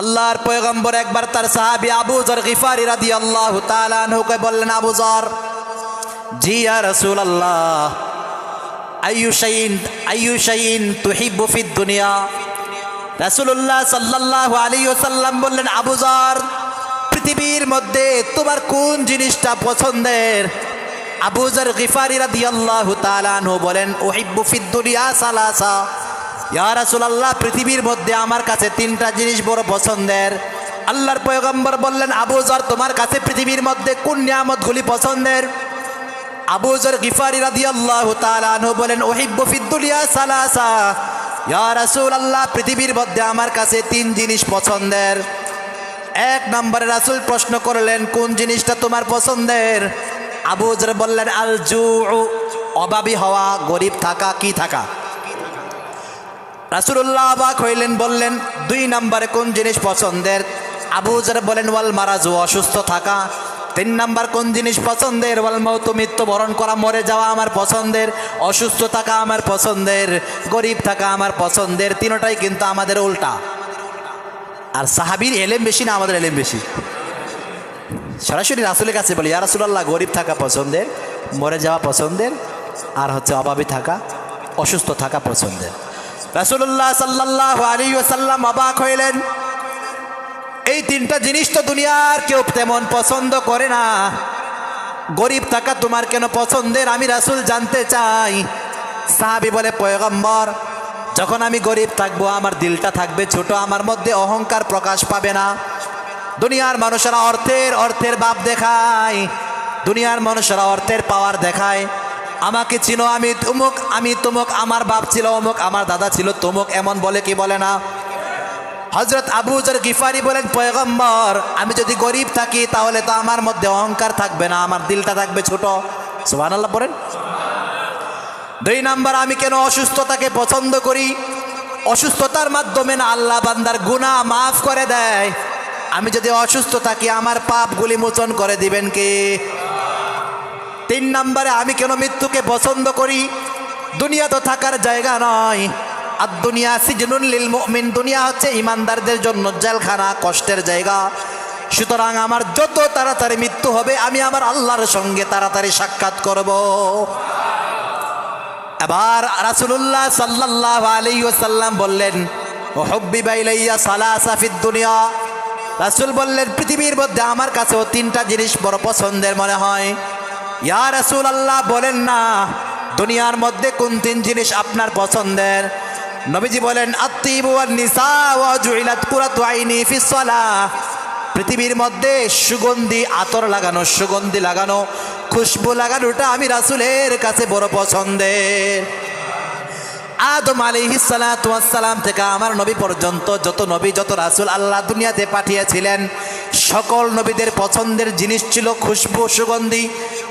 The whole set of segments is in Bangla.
আল্লাহর পয়গম্বর একবার তার সাহাবি আবু জর গিফারি রাদি আল্লাহ তালানহুকে বললেন, আবু জর, জি ইয়া রসুল আল্লাহ আইয়ু শাইন আইয়ু শাইন তুহিব্বু ফিদ দুনিয়া? রাসূলুল্লাহ সাল্লাল্লাহু আলাইহি ওয়াসাল্লাম বললেন, আবু জর, পৃথিবীর মধ্যে তোমার কোন জিনিসটা পছন্দের? আবু জর গিফারি রাদিয়াল্লাহু তাআলা আনহু বলেন, উহিব্বু ফিদ দুনিয়া সালাসা। ইয়া রাসূলুল্লাহ, পৃথিবীর মধ্যে আমার কাছে তিনটা জিনিস বড় পছন্দের। আল্লাহর পয়গম্বর বললেন, আবু জর, তোমার কাছে পৃথিবীর মধ্যে কোন নিয়ামতগুলি পছন্দের? আবু জর গিফারি তাআলা আনহু বলেন ওহিব্বু সালাসা। ইয়া রাসূলুল্লাহ, পৃথিবীর মধ্যে আমার কাছে তিন জিনিস পছন্দের। এক নম্বরে রাসুল প্রশ্ন করলেন, কোন জিনিসটা তোমার পছন্দের? আবু জর বললেন আল জু অভাবী হওয়া, গরিব থাকা, কি থাকা? রাসূলুল্লাহ অবাক হইলেন, বললেন, দুই নম্বরে কোন জিনিস পছন্দের? আবু জর বলেন, ওয়াল মারাজু অসুস্থ থাকা। তিন নাম্বার কোন জিনিস পছন্দের? ওয়াল মৌত মৃত্যুবরণ করা, মরে যাওয়া আমার পছন্দের। অসুস্থ থাকা আমার পছন্দের। গরিব থাকা আমার পছন্দের। তিনটাই কিন্তু আমাদের উল্টা। আর সাহাবির এলেম বেশি না আমাদের এলেম বেশি? সরাসরি রাসুলের কাছে বলি, ইয়া রাসুলাল্লাহ, গরিব থাকা পছন্দের, মরে যাওয়া পছন্দের, আর হচ্ছে অভাবী থাকা, অসুস্থ থাকা পছন্দের। রাসুল্লাহ সাল্লাহ আলী ওসাল্লাম অবাক হইলেন। এই তিনটা জিনিস তো দুনিয়ার কেউ তেমন পছন্দ করে না। গরিব থাকা তোমার কেন পছন্দের? আমি রাসুল জানতে চাই। সাহাবি বলে, পয়গম্বর, যখন আমি গরিব থাকব, আমার দিলটা থাকবে ছোট, আমার মধ্যে অহংকার প্রকাশ পাবে না। দুনিয়ার মানুষেরা অর্থের অর্থের বাপ দেখায়। দুনিয়ার মানুষেরা অর্থের পাওয়ার দেখায়। আমাকে চিনো, আমি তুমুক আমি তুমুক, আমার বাপ ছিল অমুক, আমার দাদা ছিল তুমুক, এমন বলে কি বলে না? হজরত আবু জর গিফারি বলেন, পয়গম্বর, আমি যদি গরিব থাকি, তাহলে তো আমার মধ্যে অহংকার থাকবে না, আমার দিলটা থাকবে ছোট। সুবান আল্লাহ বলেন দুই নাম্বার, আমি কেন অসুস্থতাকে পছন্দ করি? অসুস্থতার মাধ্যমে না আল্লাহ বান্দার গুণা মাফ করে দেয়। আমি যদি অসুস্থ থাকি, আমার পাপগুলি মোচন করে দিবেন কে? তিন নম্বরে আমি কেন মৃত্যুকে পছন্দ করি? দুনিয়া তো থাকার জায়গা নয়। আর দুনিয়া সিজনুল লিল মুমিন, দুনিয়া হচ্ছে ইমানদারদের জন্য জেলখানা, কষ্টের জায়গা। সুতরাং আমার যত তাড়াতাড়ি মৃত্যু হবে, আমি আমার আল্লাহর সঙ্গে তাড়াতাড়ি সাক্ষাৎ করব। এবার রাসুলুল্লাহ সাল্লাহ আলী ওসাল্লাম বললেন ও হব্বি বাইলাইয়া সালা সাফিদ দুনিয়া। রাসুল বললেন, পৃথিবীর মধ্যে আমার কাছেও তিনটা জিনিস বড় পছন্দের মনে হয়। ইয়া রাসুল আল্লাহ বলেন না, দুনিয়ার মধ্যে কোন তিন জিনিস আপনার পছন্দের? নবীজি বলেন পৃথিবীর মধ্যে সুগন্ধি, আতর লাগানো, সুগন্ধি লাগানো, খুশবু লাগানোটা আমি রাসুলের কাছে বড় পছন্দের। আদম আলিহিসালাম থেকে আমার নবী পর্যন্ত যত নবী, যত রাসুল আল্লাহ দুনিয়াতে পাঠিয়েছিলেন, সকল নবীদের পছন্দের জিনিস ছিল খুশবু, সুগন্ধি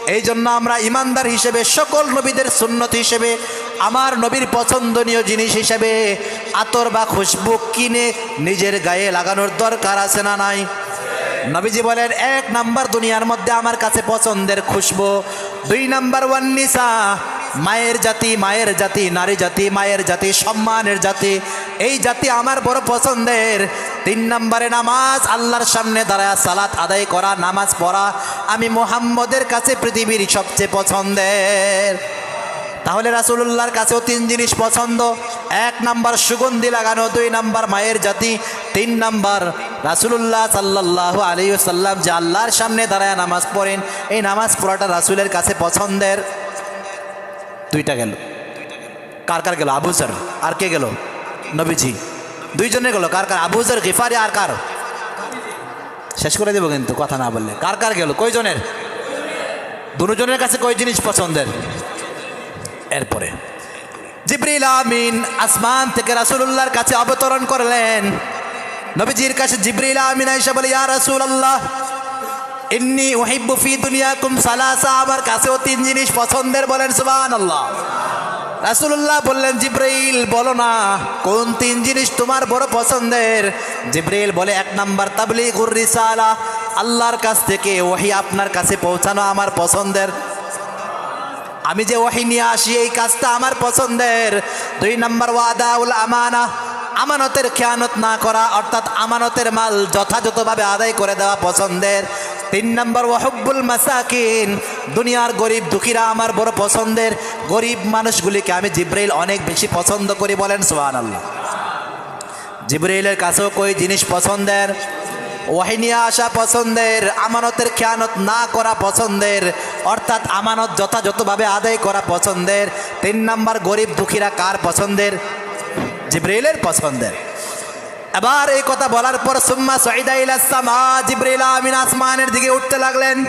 এই জন্য আমরা ইমানদার হিসেবে, সকল নবীদের সুন্নত হিসেবে, আমার নবীর পছন্দনীয় জিনিস হিসেবে আতর বা খুশবু কিনে নিজের গায়ে লাগানোর দরকার আছে না নাই? নবীজি বলেন, এক নাম্বার দুনিয়ার মধ্যে আমার কাছে পছন্দের খুশবু, দুই নাম্বার, ওয়ান্নিসা, মায়ের জাতি মায়ের জাতি, নারী জাতি, মায়ের জাতি, সম্মানের জাতি। এই জাতি আমার বড় পছন্দের। তিন নম্বরে নামাজ, আল্লাহর সামনে দাঁড়ায় সালাত আদায় করা, নামাজ পড়া, আমি মোহাম্মদের কাছে পৃথিবীর সবচেয়ে পছন্দের। তাহলে রাসুলুল্লাহর কাছেও তিন জিনিস পছন্দ। এক নাম্বার সুগন্ধি লাগানো, দুই নাম্বার মায়ের জাতি, তিন নাম্বার রাসুলুল্লাহ সাল্লাহ আলী সাল্লাম যে আল্লাহর সামনে দাঁড়ায় নামাজ পড়েন, এই নামাজ পড়াটা রাসুলের কাছে পছন্দের। দুইটা গেল। কার কার গেল? আবু স্যার আর কে গেল? নবীজি। দুইজনে গেল, কার কার? আবু স্যার গিফারি আর কার? শেষ করে দেবো কিন্তু, কথা না বললে। কার কার গেল? কয়জনের? দুজনের কাছে কয় জিনিস পছন্দের? এরপরে। জিব্রিল আমিন আসমান থেকে রাসুলুল্লাহর কাছে অবতরণ করলেন। নবীজির কাছে জিব্রিল আমিন আইসা বলে, ইয়া রাসূলুল্লাহ, ইন্নি ওহিব্বু ফি দুনিয়াকুম সালাসা। আমার কাছেও তিন জিনিস পছন্দের বলেন, সুবহানাল্লাহ। রাসুলুল্লাহ বললেন, জিব্রাইল, বলো না, কোন তিন জিনিস তোমার বড় পছন্দের? জিব্রাইল বলে, এক নাম্বার তাবলিগুর রিসালা, আল্লাহর কাছ থেকে ওহি আপনার কাছে পৌঁছানো আমার পছন্দের। আমি যে ওহি নিয়ে আসি, এই কাজটা আমার পছন্দের। দুই নম্বর, ওয়াদাউল আমানা, আমানতের খেয়ানত না করা, অর্থাৎ আমানতের মাল যথাযথভাবে আদায় করে দেওয়া পছন্দের। তিন নম্বর, ওয়াহব্বুল মাসাকিন দুনিয়ার গরিব দুঃখীরা আমার বড় পছন্দের গরিব মানুষগুলিকে আমি জিব্রাইল অনেক বেশি পছন্দ করি বলেন সোহান আল্লাহ জিব্রাইলের কাছেও কই জিনিস পছন্দের ওয়াহিনিয়া আসা পছন্দের, আমানতের খেয়ানত না করা পছন্দের, অর্থাৎ আমানত যথাযথভাবে আদায় করা পছন্দের, তিন নম্বর গরিব দুঃখীরা কার পছন্দের? জিব্রাইলের পছন্দের। এবার এই কথা বলার পর সুম্মা সঈদাইলাসমা জিব্রাইল আমিন আসমানের দিকে উঠতে লাগলেন।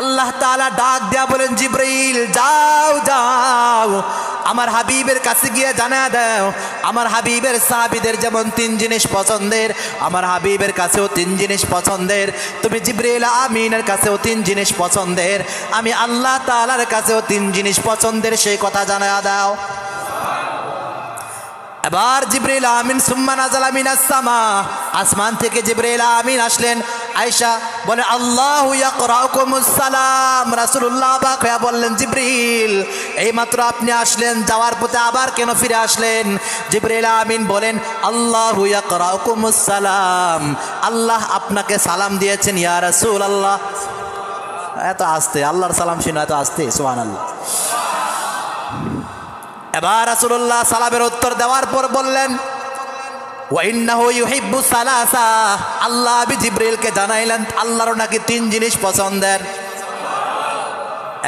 আল্লাহ তাআলা ডাক দেয়া বলেন, জিব্রাইল, যাও যাও। আমার হাবিবের কাছে গিয়ে জানা দাও, আমার হাবিবের সাহাবিদের যেমন তিন জিনিস পছন্দের, আমার হাবিবের কাছেও তিন জিনিস পছন্দের। তুমি জিব্রাইল আমিনের কাছেও তিন জিনিস পছন্দের, আমি আল্লাহ তাআলার কাছেও তিন জিনিস পছন্দের, সেই কথা জানা দাও। এবার জিব্রাইল আমিন, সুম্মা নাজাল আমিন আসসামা আসমান থেকে জিব্রাইল আমিন আসলেন। আয়েশা বলে, আল্লাহু সালাম। রাসূলুল্লাহ অবাক হয়ে বললেন জিব্রাইল এইমাত্র আপনি আসলেন, যাওয়ার পথে আবার কেন ফিরে আসলেন? জিব্রাইল আমিন বলেন, আল্লাহু সালাম। আল্লাহ আপনাকে সালাম দিয়েছেন, ইয়া রাসুল আল্লাহ এত আস্তে, আল্লাহর সালাম শুনে এত আস্তে আল্লাহ এবার রাসূলুল্লাহ সালামের উত্তর দেওয়ার পর বললেন আল্লাহ বি জিব্রিলকে জানাইলেন, আল্লাহর নাকি তিন জিনিস পছন্দের?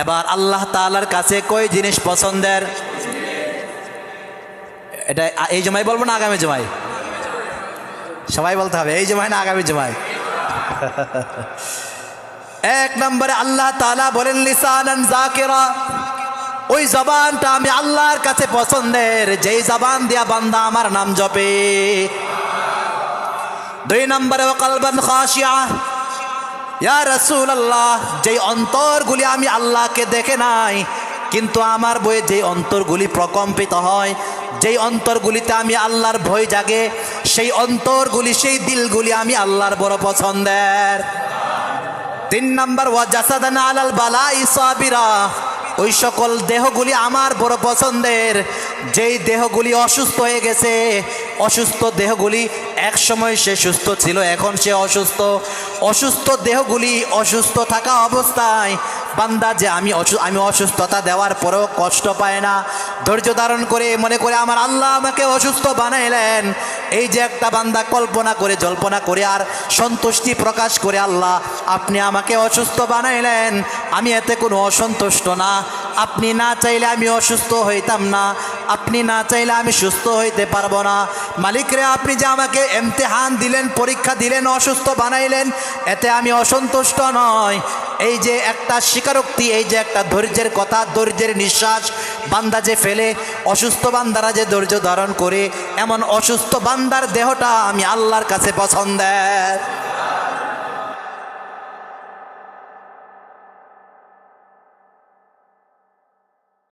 এবার আল্লাহ তাআলার কাছে কই জিনিস পছন্দের? এটা এই জমাই বলব না আগামী জমাই সবাই বলতে হবে, এই জমাই না আগামী জমাই এক নম্বরে আল্লাহ তাআলা বলেন, লিসানান জাকিরা ওই জবানটা আমি আল্লাহর কাছে পছন্দের, যেই জবান দিয়া বান্দা আমার নাম জপে। দুই নম্বরে কালবান খাসিয়া ইয়া রসুল আল্লাহ যেই অন্তরগুলি আমি আল্লাহকে দেখে নাই, কিন্তু আমার বইয়ে যেই অন্তরগুলি প্রকম্পিত হয়, যেই অন্তরগুলিতে আমি আল্লাহর ভয় জাগে, সেই অন্তরগুলি, সেই দিলগুলি আমি আল্লাহর বড় পছন্দের। তিন নম্বর, ওয়া জাসাদান আলাল বালাই সাবিরা। ওই সকল দেহগুলি আমার বড় পছন্দের। যেই দেহগুলি অসুস্থ হয়ে গেছে, অসুস্থ দেহগুলি এক সময় সে সুস্থ ছিল, এখন সে অসুস্থ। অসুস্থ দেহগুলি অসুস্থ থাকা অবস্থায়, বান্দা যে আমি আমি অসুস্থতা দেওয়ার পরেও কষ্ট পায় না। ধৈর্য ধারণ করে মনে করে আমার আল্লাহ আমাকে অসুস্থ বানাইলেন। এই যে একটা বান্দা কল্পনা করে, জল্পনা করে আর সন্তুষ্টি প্রকাশ করে, আল্লাহ, আপনি আমাকে অসুস্থ বানাইলেন। আমি এতে কোনো অসন্তুষ্ট না। আপনি না চাইলে আমি অসুস্থ হইতাম না। আপনি না চাইলে আমি সুস্থ হইতে পারব না। মালিকরে, আপনি যে আমাকে এমতেহান দিলেন, পরীক্ষা দিলেন, অসুস্থ বানাইলেন এতে আমি অসন্তুষ্ট নয় এই যে একটা স্বীকারোক্তি, এই যে একটা ধৈর্যের কথা, ধৈর্যের নিঃশ্বাস, বান্দা যে ফেলে, অসুস্থ বান্দারা যে ধৈর্য ধারণ করে, এমন অসুস্থ বান্দার দেহটা আমি আল্লাহর কাছে পছন্দের।